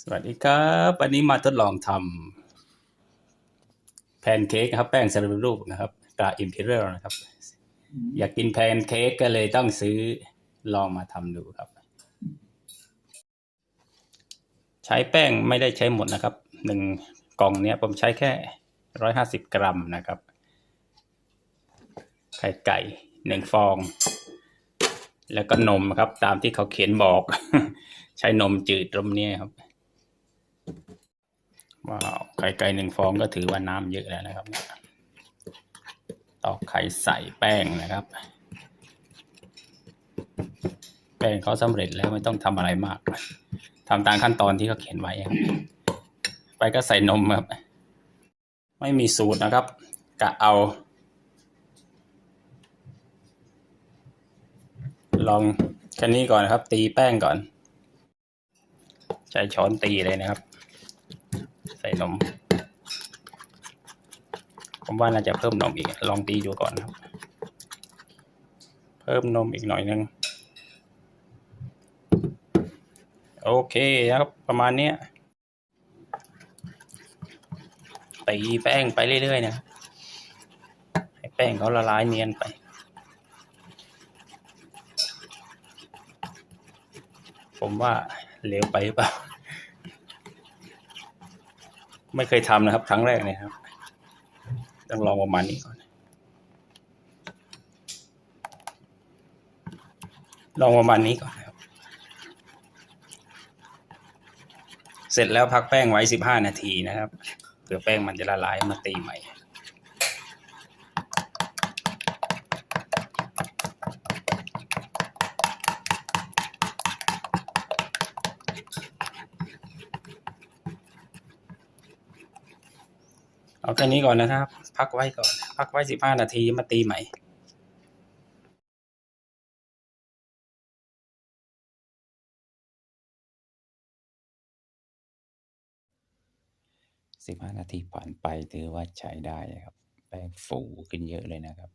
สวัสดีครับ วันนี้มาทดลองทำแพนเค้กนะครับ แป้งสำเร็จรูปนะครับตราอิมพีเรียลนะครับ อยากกินแพนเค้กก็เลยต้องซื้อลองมาทำดูครับ ใช้แป้งไม่ได้ใช้หมดนะครับหนึ่งกล่องเนี้ยผมใช้แค่ร้อยห้าสิบกรัมนะครับ ไข่ไก่หนึ่งฟอง แล้วก็นมครับ ตามที่เขาเขียนบอก ใช้นมจืดตรงนี้ครับ ว้าวไข่ไก่หนึ่งฟองก็ถือว่าน้ำเยอะแล้วนะครับตอกไข่ใส่แป้งนะครับ แป้งเขาสำเร็จแล้วไม่ต้องทำอะไรมากทำตามขั้นตอนที่เขาเขียนไว้ครับไปก็ใส่นมครับ ไม่มีสูตรนะครับกะเอา ลองแค่นี้ก่อนนะครับ ตีแป้งก่อน ใช้ช้อนตีเลยนะครับ ใส่นม ผมว่าน่าจะเพิ่มนมอีก ลองตีดูก่อนครับ เพิ่มนมอีกหน่อยนึง โอเคครับ ประมาณนี้ตีแป้งไปเรื่อยๆนะให้แป้งเขาละลายเนียนไปผมว่าเหลวไปหรือเปล่า ไม่เคยทำนะครับ ครั้งแรกเนี่ยครับ ต้องลองประมาณนี้ก่อน ลองประมาณนี้ก่อนครับ เสร็จแล้วพักแป้งไว้สิบห้านาทีนะครับเผื่อแป้งมันจะละลายมาตีใหม่ เอาแค่นี้ก่อนนะครับ พักไว้ก่อน พักไว้สิบห้านาทีมาตีใหม่สิบห้านาทีผ่านไปถือว่าใช้ได้ครับ แป้งฟูขึ้นเยอะเลยนะครับ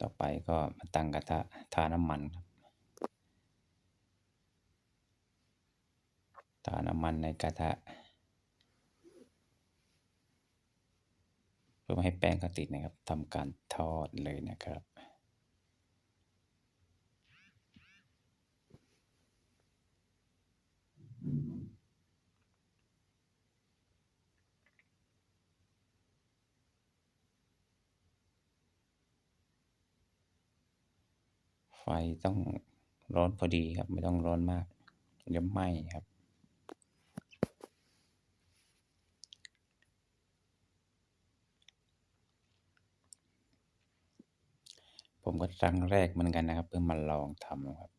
ต่อไปก็มาตั้งกระทะทาน้ำมันครับทาน้ำมันในกระทะ พื่อไม่ให้แป้งเขาติดนะครับทำการทอดเลยนะครับ ไฟต้องร้อนพอดีครับ ไม่ต้องร้อนมากเดี๋ยวไหม้ครับ ผมก็ครั้งแรกเหมือนกันนะครับ เพิ่งมาลองทำครับ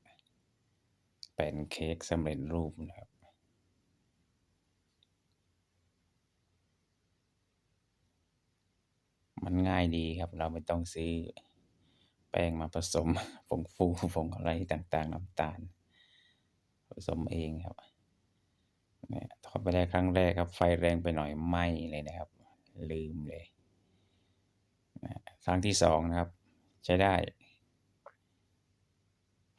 เป็นเค้กสำเร็จรูปนะครับ มันง่ายดีครับ เราไม่ต้องซื้อแป้งมาผสมผงฟูผงอะไรต่างๆน้ำตาล ผสมเองครับเนี่ยทอดไปได้ครั้งแรกครับ ไฟแรงไปหน่อยไหม้เลยนะครับ ลืมเลยครั้งที่สองนะครับ ใช้ได้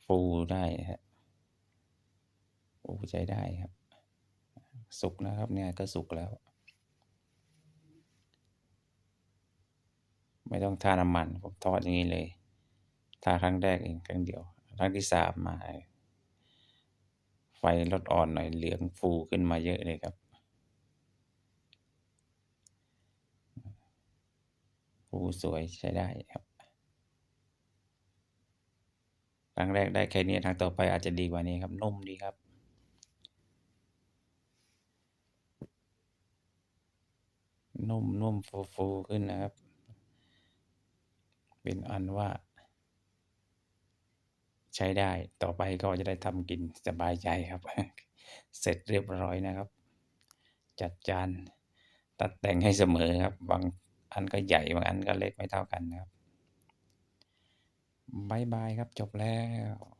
ฟูได้ฮะฟูใช้ได้ครับ สุกนะครับเนี่ยก็สุกแล้ว ไม่ต้องทาน้ำมันผมทอดอย่างนี้เลยทาครั้งแรกเองครั้งเดียว ครั้งที่สามมา ไฟลดอ่อนหน่อยเหลืองฟูขึ้นมาเยอะเลยครับฟูสวยใช้ได้ครับ ครั้งแรกได้แค่นี้ครั้งต่อไปอาจจะดีกว่านี้ครับนุ่มดีครับ นุ่มนุ่มฟูฟูขึ้นนะครับ เป็นอันว่า ใช้ได้ต่อไปก็จะได้ทำกินสบายใจครับ เสร็จเรียบร้อยนะครับ จัดจานตัดแต่งให้เสมอครับ บางอันก็ใหญ่บางอันก็เล็กไม่เท่ากันนะครับ บายบายครับจบแล้ว